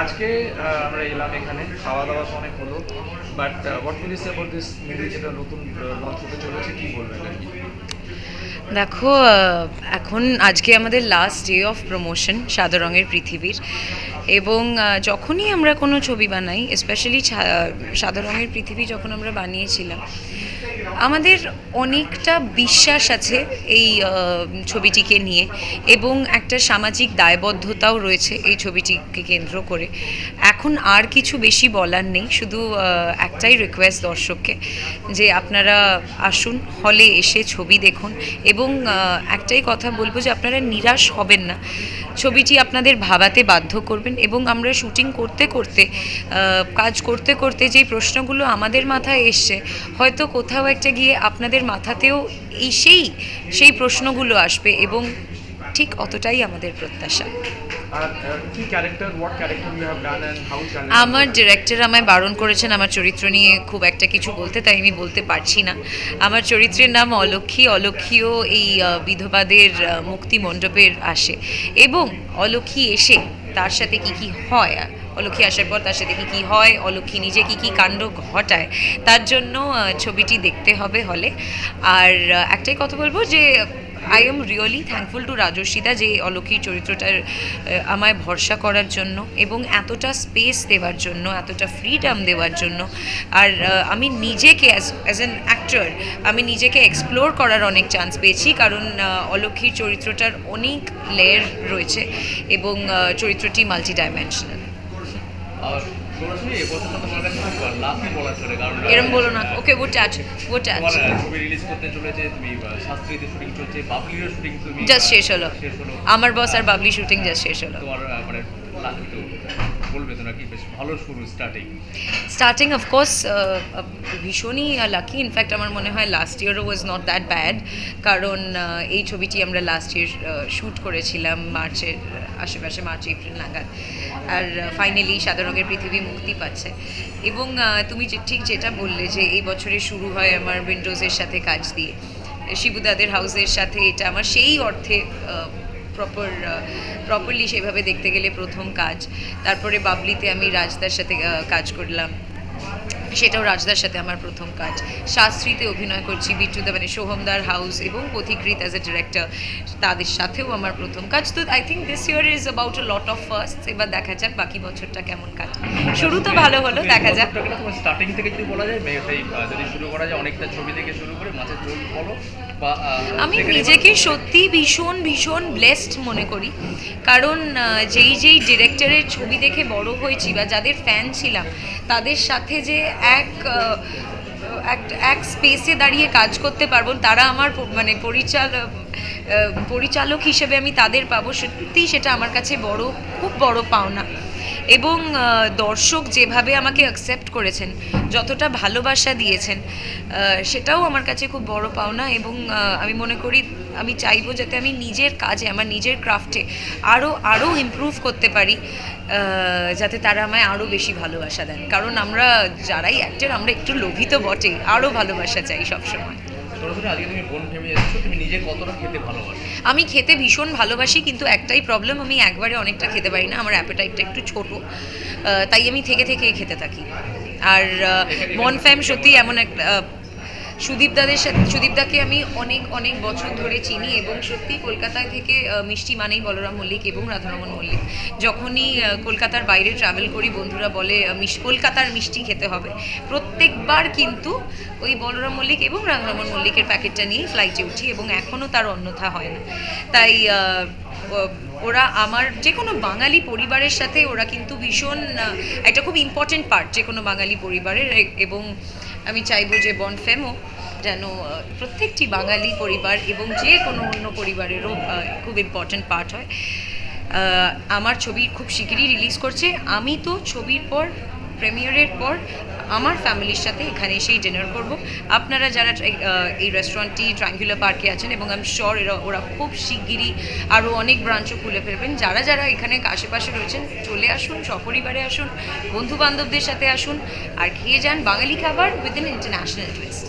আজকে আমরা এলাম এখানে। খাওয়া দাওয়া অনেক হলো but what will say about this movie যেটা নতুন লঞ্চ হতে চলেছে? কি বলবেন আর দেখো এখন আজকে আমাদের লাস্ট ডে অফ প্রমোশন সাদা রঙের পৃথিবীর। এবং যখনই আমরা কোনো ছবি বানাই স্পেশালি সাদা রঙের পৃথিবী যখন আমরা বানিয়েছিলাম আমাদের অনেকটা বিশ্বাস আছে এই ছবিটিকে নিয়ে এবং একটা সামাজিক দায়বদ্ধতাও রয়েছে এই ছবিটিকে কেন্দ্র করে। এখন আর কিছু বেশি বলার নেই, শুধু একটাই রিকোয়েস্ট দর্শককে যে আপনারা আসুন হলে এসে ছবি দেখুন এবং একটাই কথা বলব যে আপনারা নিরাশ হবেন না। ছবিটি আপনাদের ভাবাতে বাধ্য করবেন এবং আমরা শুটিং করতে করতে কাজ করতে করতে যেই প্রশ্নগুলো আমাদের মাথায় এসছে, হয়তো কোথাও একটা গিয়ে আপনাদের মাথাতেও এই সেই সেই প্রশ্নগুলো আসবে এবং ঠিক অতটাই আমাদের প্রত্যাশা। হাউ চ্যালেঞ্জ আমার ডিরেক্টর আমায় বারণ করেছেন আমার চরিত্র নিয়ে খুব একটা কিছু বলতে তাই আমি বলতে পারছি না। আমার চরিত্রের নাম অলক্ষী অলক্ষীও এই বিধবাদের মুক্তি মণ্ডপের আসে। এবং অলক্ষী এসে তার সাথে কি কি হয় অলক্ষী আসার পর তার সাথে কি কি হয় অলক্ষী নিজে কি কি কাণ্ড ঘটায় তার জন্য ছবিটি দেখতে হবে হলে। আর একটাই কথা বলব যে I am really thankful to রাজস্বিদা যে অলক্ষীর চরিত্রটার আমায় ভরসা করার জন্য এবং এতটা স্পেস দেওয়ার জন্য, এতটা ফ্রিডম দেওয়ার জন্য। আর আমি নিজেকে অ্যাজ অ্যাজ অ্যান অ্যাক্টর আমি নিজেকে এক্সপ্লোর করার অনেক চান্স পেয়েছি কারণ অলক্ষীর চরিত্রটার অনেক লেয়ার রয়েছে এবং চরিত্রটি মাল্টি ডাইমেনশনাল বলা এরম না। ওকে ও টাচ ও টাচ ছবি রিলিজ করতে চলেছে তুমি শাস্ত্রীতে শুটিং চলছে বাবলিরও শুটিং তুমি জাস্ট শেষ হলো। আমার বস আর বাবলি শুটিং জাস্ট শেষ হলো। তোমার মানে বলবে তো নাকি বেশ ভালো শুরু স্টার্টিং স্টার্টিং অফকোর্স ভীষণই লাকি ইনফ্যাক্ট আমার মনে হয় লাস্ট ইয়ারও ওয়াজ নট দ্যাট ব্যাড কারণ uh, এই ছবিটি আমরা লাস্ট ইয়ার শ্যুট করেছিলাম মার্চের আশেপাশে মার্চ এপ্রিল নাগাদ। আর ফাইনালি সাদা রঙের পৃথিবী মুক্তি পাচ্ছে। এবং তুমি যে ঠিক যেটা বললে যে এই বছরে শুরু হয় আমার উইন্ডোজের সাথে কাজ দিয়ে। শিবুদাদের হাউসের সাথে এটা আমার সেই অর্থে প্রপার প্রপারলি সেভাবে দেখতে গেলে প্রথম কাজ। তারপরে বাবলিতে আমি রাজদার সাথে কাজ করলাম। সেটাও রাজদার সাথে আমার প্রথম কাজ। শাস্ত্রীতে অভিনয় করছি বিট্টুদা মানে সোহমদার হাউস এবং পথিকৃত অ্যাজ এ ডিরেক্টর তাদের সাথেও আমার প্রথম কাজ। তো I think this year is about a lot of first এবার দেখা যাক বাকি বছরটা কেমন কাজ শুরু তো ভালো হলো দেখা যাক। স্টার্টিং থেকে যদি বলা যায় যদি শুরু করা যায় অনেকটা ছবি থেকে শুরু করে মাঝে বলো। আমি নিজেকে। সত্যি ভীষণ ভীষণ ব্লেসড মনে করি কারণ যেই যেই ডিরেক্টরের ছবি দেখে বড় হয়েছি বা যাদের ফ্যান ছিলাম তাদের সাথে যে এক এক- এক স্পেসে দাঁড়িয়ে কাজ করতে পারব তারা আমার মানে পরিচালক পরিচালক হিসেবে আমি তাদের পাবো সত্যি সেটা আমার কাছে বড় খুব বড় পাওনা এবং দর্শক যেভাবে আমাকে অ্যাকসেপ্ট করেছেন, যতটা ভালোবাসা দিয়েছেন সেটাও আমার কাছে খুব বড় পাওনা এবং আমি মনে করি আমি চাইব যাতে আমি নিজের কাজে, আমার নিজের ক্রাফটে আরও আরও ইমপ্রুভ করতে পারি যাতে তারা আমায় আরও বেশি ভালোবাসা দেন। কারণ আমরা যারাই অ্যাক্টর আমরা একটু লোভিত বটেই আরও ভালোবাসা চাই সবসময়। সরাসরি আজকে তুমি বোন ফেমে এসেছ তুমি নিজে কতটা খেতে ভালোবাসো? আমি খেতে ভীষণ ভালোবাসি কিন্তু একটাই প্রবলেম আমি একবারে অনেকটা খেতে পারি না আমার অ্যাপেটাইটটা একটু ছোট তাই আমি থেকে থেকে খেতে থাকি। আর মন ফ্যাম সত্যি এমন একটা আহ, সুদীপ দাদের সাথে সুদীপ দাকে আমি অনেক অনেক বছর ধরে চিনি এবং সত্যি কলকাতায় থেকে মিষ্টি মানেই বলরাম মল্লিক এবং রাধারমন মল্লিক। যখনই কলকাতার বাইরে ট্রাভেল করি বন্ধুরা বলে কলকাতার মিষ্টি খেতে হবে। প্রত্যেকবার কিন্তু ওই বলরাম মল্লিক এবং রাধারমন মল্লিকের প্যাকেটটা নিয়ে ফ্লাইটে উঠি এবং এখনও তার অন্যথা হয় না। তাই ওরা আমার যে কোনো বাঙালি পরিবারের সাথে ওরা কিন্তু ভীষণ একটা খুব ইম্পর্টেন্ট পার্ট যে কোনো বাঙালি পরিবারের এবং আমি চাইব যে বন ফেমো যেন প্রত্যেকটি বাঙালি পরিবার এবং যে কোনো অন্য পরিবারেরও খুব ইম্পর্টেন্ট পার্ট হয়। আমার ছবি খুব শিগগিরই রিলিজ করছে। আমি তো ছবির পর প্রেমিয়ারের পর আমার ফ্যামিলির সাথে এখানে এসেই ডিনার করব। আপনারা যারা এই রেস্টুরেন্টটি ট্রাঙ্গুলার পার্কে আছেন এবং আমি শিওর এরা, ওরা খুব শিগগিরই আরও অনেক ব্রাঞ্চও খুলে ফেলবেন। যারা যারা এখানে আশেপাশে রয়েছেন, চলে আসুন, সপরিবারে আসুন বন্ধু বান্ধবদের সাথে আসুন, আর খেয়ে যান বাঙালি খাবার উইথ ইন ইন্টারন্যাশনাল টুইস্ট